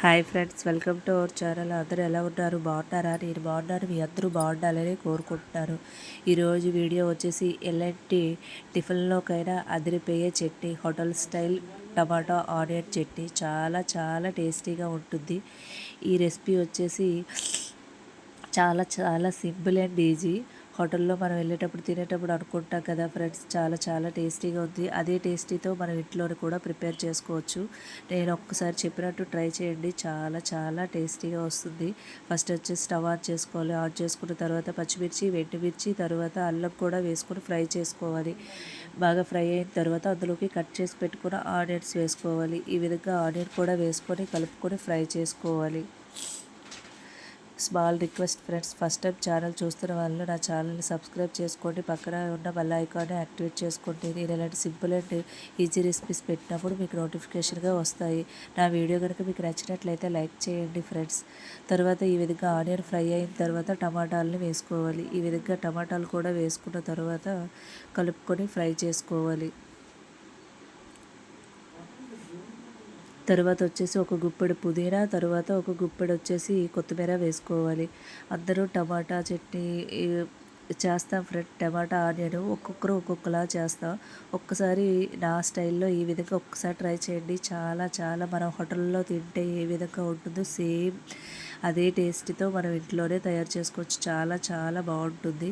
Hi friends welcome to our channel. అందరూ ఎలా ఉన్నారు? బాగున్నారా? నేను బాగున్నాను. మీ అందరూ బాగుండాలని కోరుకుంటున్నాను. ఈరోజు వీడియో వచ్చేసి ఎలాంటి టిఫిన్లోకైనా అదిరిపోయే chutney hotel style tomato onion chutney. చాలా చాలా టేస్టీగా ఉంటుంది. ఈ రెసిపీ వచ్చేసి చాలా చాలా సింపుల్ అండ్ ఈజీ. హోటల్లో మనం వెళ్ళేటప్పుడు తినేటప్పుడు అనుకుంటాం కదా ఫ్రెండ్స్ చాలా చాలా టేస్టీగా ఉంది. అదే టేస్టీతో మనం ఇంట్లోనే కూడా ప్రిపేర్ చేసుకోవచ్చు. నేను ఒక్కసారి చెప్పినట్టు ట్రై చేయండి. చాలా చాలా టేస్టీగా వస్తుంది. ఫస్ట్ వచ్చి స్టవ్ ఆన్ చేసుకోవాలి. ఆన్ చేసుకున్న తర్వాత పచ్చిమిర్చి వెండిమిర్చి తర్వాత అల్లం కూడా వేసుకొని ఫ్రై చేసుకోవాలి. బాగా ఫ్రై అయిన తర్వాత అందులోకి కట్ చేసి పెట్టుకున్న ఆనియన్స్ వేసుకోవాలి. ఈ విధంగా ఆనియన్ కూడా వేసుకొని కలుపుకొని ఫ్రై చేసుకోవాలి. Small request friends first time channel చూస్తున్న వాళ్ళు నా ఛానల్ని సబ్స్క్రైబ్ చేసుకోండి. పక్కన ఉన్న బెల్ ఐకాన్ని యాక్టివేట్ చేసుకోండి. నేను ఇలాంటి సింపుల్ అండ్ ఈజీ రెసిపీస్ పెట్టినప్పుడు మీకు నోటిఫికేషన్గా వస్తాయి. నా వీడియో కనుక మీకు నచ్చినట్లయితే లైక్ చేయండి ఫ్రెండ్స్. తర్వాత ఈ విధంగా ఆనియన్ ఫ్రై అయిన తర్వాత టమాటాలని వేసుకోవాలి. ఈ విధంగా టమాటాలు కూడా వేసుకున్న తర్వాత కలుపుకొని ఫ్రై చేసుకోవాలి. తర్వాత వచ్చేసి ఒక గుప్పెడు పుదీనా తర్వాత ఒక గుప్పెడు వచ్చేసి కొత్తిమీర వేసుకోవాలి. అందరూ టమాటా చట్నీ చేస్తాం ఫ్రెండ్ టమాటా ఆనియన్ ఒక్కొక్కరు ఒక్కొక్కలా చేస్తాం. ఒక్కసారి నా స్టైల్లో ఈ విధంగా ఒక్కసారి ట్రై చేయండి. చాలా చాలా మనం హోటల్లో తింటే ఏ విధంగా ఉంటుందో సేమ్ అదే టేస్ట్తో మనం ఇంట్లోనే తయారు చేసుకోవచ్చు. చాలా చాలా బాగుంటుంది.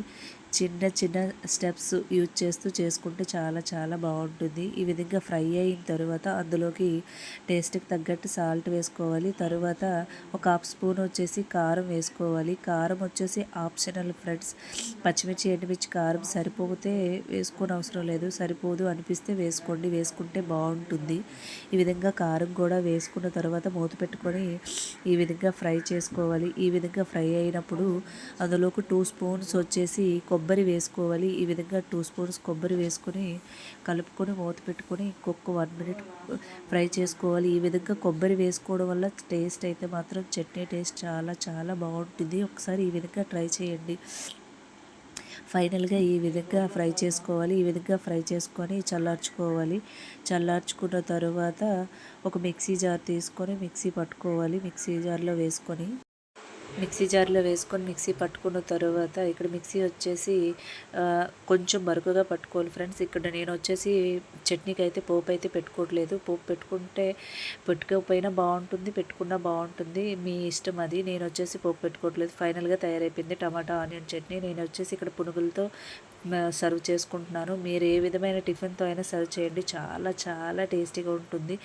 చిన్న చిన్న స్టెప్స్ యూజ్ చేస్తూ చేసుకుంటే చాలా చాలా బాగుంటుంది. ఈ విధంగా ఫ్రై అయిన తర్వాత అందులోకి టేస్ట్కి తగ్గట్టు సాల్ట్ వేసుకోవాలి. తర్వాత ఒక హాఫ్ స్పూన్ వచ్చేసి కారం వేసుకోవాలి. కారం వచ్చేసి ఆప్షనల్ ఫ్రెండ్స్. పచ్చిమిర్చి ఎండుమిర్చి కారం సరిపోతే వేసుకోని అవసరం లేదు. సరిపోదు అనిపిస్తే వేసుకోండి. వేసుకుంటే బాగుంటుంది. ఈ విధంగా కారం కూడా వేసుకున్న తర్వాత మూత పెట్టుకొని ఈ విధంగా ఫ్రై చేసుకోవాలి. ఈ విధంగా ఫ్రై అయినప్పుడు అందులోకి టూ స్పూన్స్ వచ్చేసి కొబ్బరి వేసుకోవాలి. ఈ విధంగా టూ స్పూన్స్ కొబ్బరి వేసుకొని కలుపుకొని మూత పెట్టుకొని ఇంకొక వన్ మినిట్ ఫ్రై చేసుకోవాలి. ఈ విధంగా కొబ్బరి వేసుకోవడం వల్ల టేస్ట్ అయితే మాత్రం చట్నీ టేస్ట్ చాలా చాలా బాగుంటుంది. ఒకసారి ఈ విధంగా ట్రై చేయండి. ఫైనల్గా ఈ విధంగా ఫ్రై చేసుకోవాలి. ఈ విధంగా ఫ్రై చేసుకొని చల్లార్చుకోవాలి. చల్లార్చుకున్న తర్వాత ఒక మిక్సీ జార్ తీసుకొని మిక్సీ పట్టుకోవాలి. మిక్సీ జార్లో వేసుకొని మిక్సీ జార్లో వేసుకొని మిక్సీ పట్టుకున్న తర్వాత ఇక్కడ మిక్సీ వచ్చేసి కొంచెం మరుగుగా పట్టుకోవాలి ఫ్రెండ్స్. ఇక్కడ నేను వచ్చేసి చట్నీకి అయితే పోపు అయితే పెట్టుకోవట్లేదు. పోపు పెట్టుకుంటే పెట్టుకోకపోయినా బాగుంటుంది పెట్టుకున్నా బాగుంటుంది. మీ ఇష్టం అది. నేను వచ్చేసి పోపు పెట్టుకోవట్లేదు. ఫైనల్గా తయారైపోయింది టమాటా ఆనియన్ చట్నీ. నేను వచ్చేసి ఇక్కడ పునుగులతో సర్వ్ చేసుకుంటున్నాను. మీరు ఏ విధమైన టిఫిన్తో అయినా సర్వ్ చేయండి. చాలా చాలా టేస్టీగా ఉంటుంది.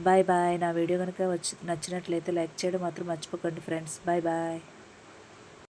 Bye bye. నా వీడియో కనుక వచ్చి నచ్చినట్లయితే లైక్ చేయడం మాత్రం మర్చిపోకండి ఫ్రెండ్స్. Bye bye.